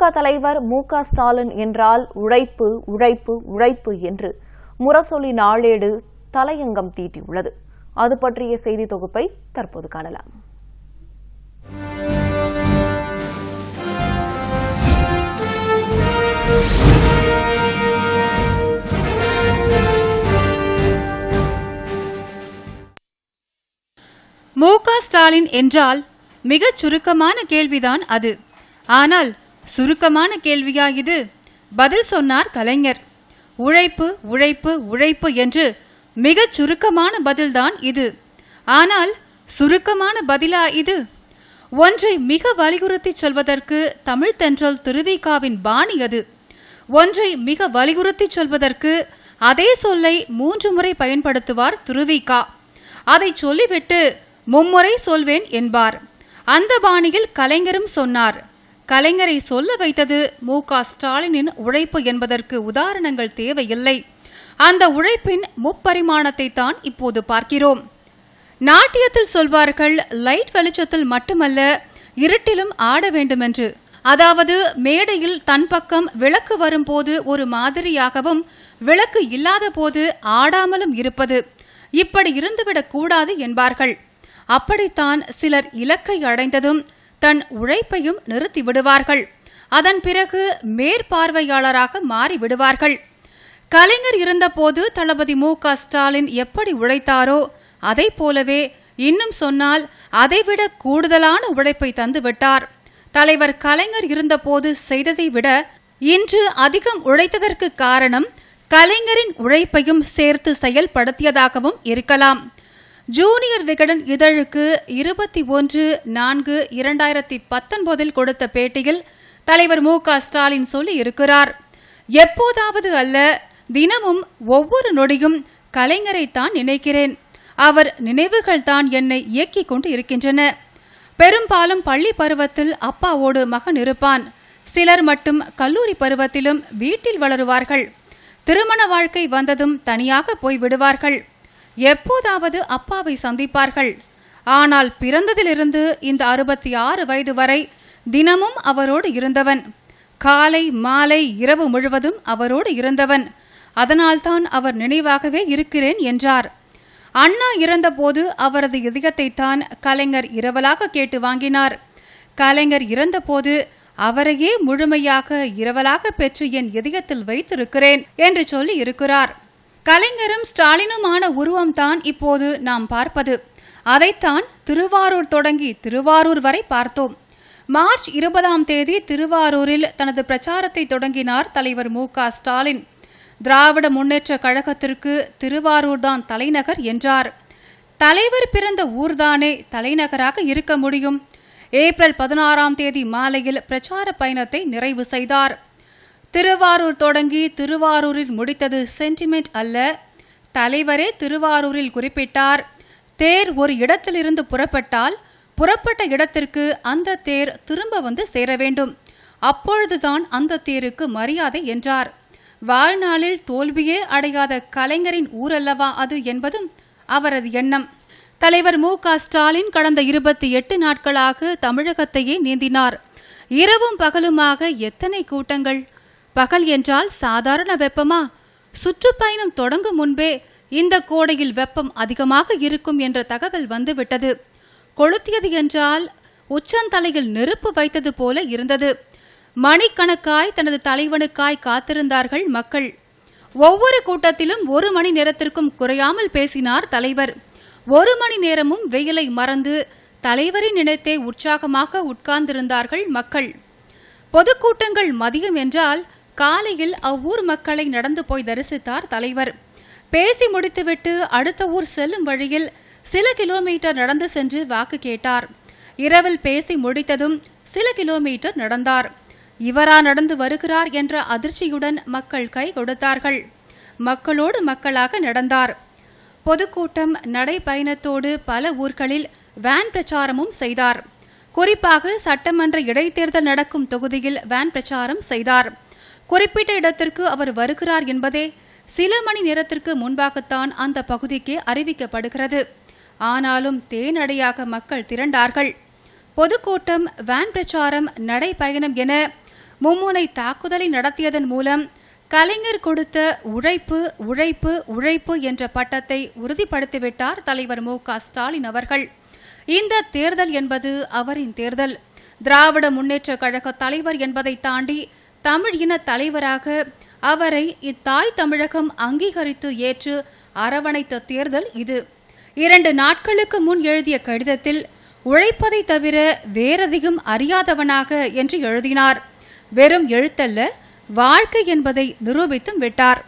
திமுக தலைவர் மு க ஸ்டாலின் என்றால் உழைப்பு உழைப்பு உழைப்பு என்று முரசொலி நாளேடு தலையங்கம் தீட்டியுள்ளது. அது பற்றிய செய்தி தொகுப்பை தற்போது காணலாம். மு க ஸ்டாலின் என்றால் மிகச் சுருக்கமான கேள்விதான் அது. ஆனால் சுருக்கமான கேள்வியா இது. பதில் சொன்னார் கலைஞர். உழைப்பு உழைப்பு உழைப்பு என்று மிகச் சுருக்கமான பதில்தான் இது. ஆனால் சுருக்கமான பதிலா இது? ஒன்றை மிக வலியுறுத்தி சொல்வதற்கு தமிழ் தென்றல் திருவிகாவின் பாணி அது. ஒன்றை மிக வலியுறுத்தி சொல்வதற்கு அதே சொல்லை மூன்று முறை பயன்படுத்துவார் திருவிகா. அதை சொல்லிவிட்டு மும்முறை சொல்வேன் என்பார். அந்த பாணியில் கலைஞரும் சொன்னார். கலைஞரை சொல்ல வைத்தது மு ஸ்டாலினின் உழைப்பு என்பதற்கு உதாரணங்கள் தேவையில்லை. அந்த உழைப்பின் முப்பரிமாணத்தை தான் இப்போது பார்க்கிறோம். நாட்டியத்தில் சொல்வார்கள் லைட் வெளிச்சத்தில் மட்டுமல்ல இருட்டிலும் ஆட வேண்டுமென்று. அதாவது மேடையில் தன் பக்கம் விளக்கு வரும்போது ஒரு மாதிரியாகவும் விளக்கு இல்லாத போது ஆடாமலும் இருப்பது. இப்படி இருந்துவிடக் கூடாது என்பார்கள். அப்படித்தான் சிலர் இலக்கை அடைந்ததும் தன் உழைப்பையும் நிறுத்திவிடுவார்கள். அதன் பிறகு மேற்பார்வையாளராக மாறிவிடுவார்கள். கலைஞர் இருந்தபோது தளபதி மு க ஸ்டாலின் எப்படி உழைத்தாரோ அதை போலவே இன்னும் சொன்னால் அதைவிட கூடுதலான உழைப்பை தந்துவிட்டார் தலைவர் கலைஞர் இருந்தபோது செய்ததை விட இன்று அதிகம் உழைத்ததற்கு காரணம் கலைஞரின் உழைப்பையும் சேர்த்து செயல்படுத்தியதாகவும் இருக்கலாம். ஜூனியர் விகடன் இதழுக்கு இருபத்தி ஒன்று நான்கு இரண்டாயிரத்தி பத்தொன்பதில் கொடுத்த பேட்டியில் தலைவர் மு க ஸ்டாலின் சொல்லி இருக்கிறார். எப்போதாவது அல்ல தினமும் ஒவ்வொரு நொடியும் கலைஞரைத்தான் நினைக்கிறேன். அவர் நினைவுகள் தான் என்னை இயக்கிக் கொண்டு இருக்கின்றன. பெரும்பாலும் பள்ளி பருவத்தில் அப்பாவோடு மகன் இருப்பான். சிலர் மட்டும் கல்லூரி பருவத்திலும் வீட்டில் வளருவார்கள். திருமண வாழ்க்கை வந்ததும் தனியாக போய் விடுவார்கள் எப்போதாவது அப்பாவை சந்திப்பார்கள். ஆனால் பிறந்ததிலிருந்து இந்த அறுபத்தி ஆறு வயது வரை தினமும் அவரோடு இருந்தவன். காலை மாலை இரவு முழுவதும் அவரோடு இருந்தவன். அதனால்தான் அவர் நினைவாகவே இருக்கிறேன் என்றார். அண்ணா இறந்தபோது அவரது இதயத்தை தான் கலைஞர் இரவலாக கேட்டு வாங்கினார். கலைஞர் இறந்தபோது அவரையே முழுமையாக இரவலாக பெற்று என் இதயத்தில் வைத்திருக்கிறேன் என்று சொல்லி இருக்கிறார். கலைஞரும் ஸ்டாலினுமான உருவம்தான் இப்போது நாம் பார்ப்பது. அதைத்தான் திருவாரூர் தொடங்கி திருவாரூர் வரை பார்த்தோம். மார்ச் இருபதாம் தேதி திருவாரூரில் தனது பிரச்சாரத்தை தொடங்கினார் தலைவர் மு ஸ்டாலின். திராவிட முன்னேற்ற கழகத்திற்கு திருவாரூர்தான் தலைநகர் என்றார். தலைவர் பிறந்த ஊர்தானே தலைநகராக இருக்க முடியும். ஏப்ரல் பதினாறாம் தேதி மாலையில் பிரச்சார பயணத்தை நிறைவு செய்தார். திருவாரூர் தொடங்கி திருவாரூரில் முடித்தது சென்டிமெண்ட் அல்ல. தலைவரே திருவாரூரில் குறிப்பிட்டார். தேர் ஒரு இடத்திலிருந்து புறப்பட்டால் புறப்பட்ட இடத்திற்கு அந்த தேர் திரும்ப வந்து சேர வேண்டும். அப்பொழுதுதான் அந்த தேருக்கு மரியாதை என்றார். வாழ்நாளில் தோல்வியே அடையாத கலைஞரின் ஊரல்லவா அது என்பதும் அவரது எண்ணம். தலைவர் மு. க. ஸ்டாலின் கடந்த இருபத்தி எட்டு நாட்களாக தமிழகத்தையே நீந்தினார். இரவும் பகலுமாக எத்தனை கூட்டங்கள் பகல் என்றால் சாதாரண வெப்பமா? சுற்றுப்பயணம் தொடங்கும் முன்பே இந்த கோடையில் வெப்பம் அதிகமாக இருக்கும் என்ற தகவல் வந்துவிட்டது. கொளுத்தியது என்றால் உச்சந்தலையில் நெருப்பு வைத்தது போல இருந்தது. மணிக்கணக்காய் தனது தலைவனுக்காய் காத்திருந்தார்கள் மக்கள். ஒவ்வொரு கூட்டத்திலும் ஒரு மணி நேரத்திற்கும் குறையாமல் பேசினார் தலைவர். ஒரு மணி நேரமும் வெயிலை மறந்து தலைவரின் நினைத்தே உற்சாகமாக உட்கார்ந்திருந்தார்கள் மக்கள். பொதுக்கூட்டங்கள் மதியம் என்றால் காலையில் அவ்வூர் மக்களை நடந்து போய் தரிசித்தார் தலைவர். பேசி முடித்துவிட்டு அடுத்த ஊர் செல்லும் வழியில் சில கிலோமீட்டர் நடந்து சென்று வாக்கு கேட்டார். இரவில் பேசி முடித்ததும் சில கிலோமீட்டர் நடந்தார். இவரா நடந்து வருகிறார் என்ற அதிர்ச்சியுடன் மக்கள் கை கொடுத்தார்கள். மக்களோடு மக்களாக நடந்தார். பொதுக்கூட்டம் நடைபயணத்தோடு பல ஊர்களில் வேன் பிரச்சாரமும் செய்தார். குறிப்பாக சட்டமன்ற இடைத்தேர்தல் நடக்கும் தொகுதியில் வேன் பிரச்சாரம் செய்தார். குறிப்பிட்ட இடத்திற்கு அவர் வருகிறார் என்பதே சில மணி நேரத்திற்கு முன்பாகத்தான் அந்த பகுதிக்கு அறிவிக்கப்படுகிறது. ஆனாலும் தேனடையாக மக்கள் திரண்டார்கள். பொதுக்கூட்டம் வேன் பிரச்சாரம் நடைபயணம் என மும்முனை தாக்குதலை நடத்தியதன் மூலம் கலைஞர் கொடுத்த உழைப்பு உழைப்பு உழைப்பு என்ற பட்டத்தை உறுதிப்படுத்திவிட்டார் தலைவர் மு க ஸ்டாலின் அவர்கள். இந்த தேர்தல் என்பது அவரின் தேர்தல். திராவிட முன்னேற்ற கழக தலைவர் என்பதை தாண்டி தமிழ் இன தலைவராக அவரை இத்தாய் தமிழகம் அங்கீகரித்து ஏற்று அரவணைத்த தேர்தல் இது. இரண்டு நாட்களுக்கு முன் எழுதிய கடிதத்தில் உழைப்பதை தவிர வேறதிகம் அறியாதவனாக என்று எழுதினார். வெறும் எழுத்தல்ல வாழ்க்கை என்பதை நிரூபித்தும் விட்டார்.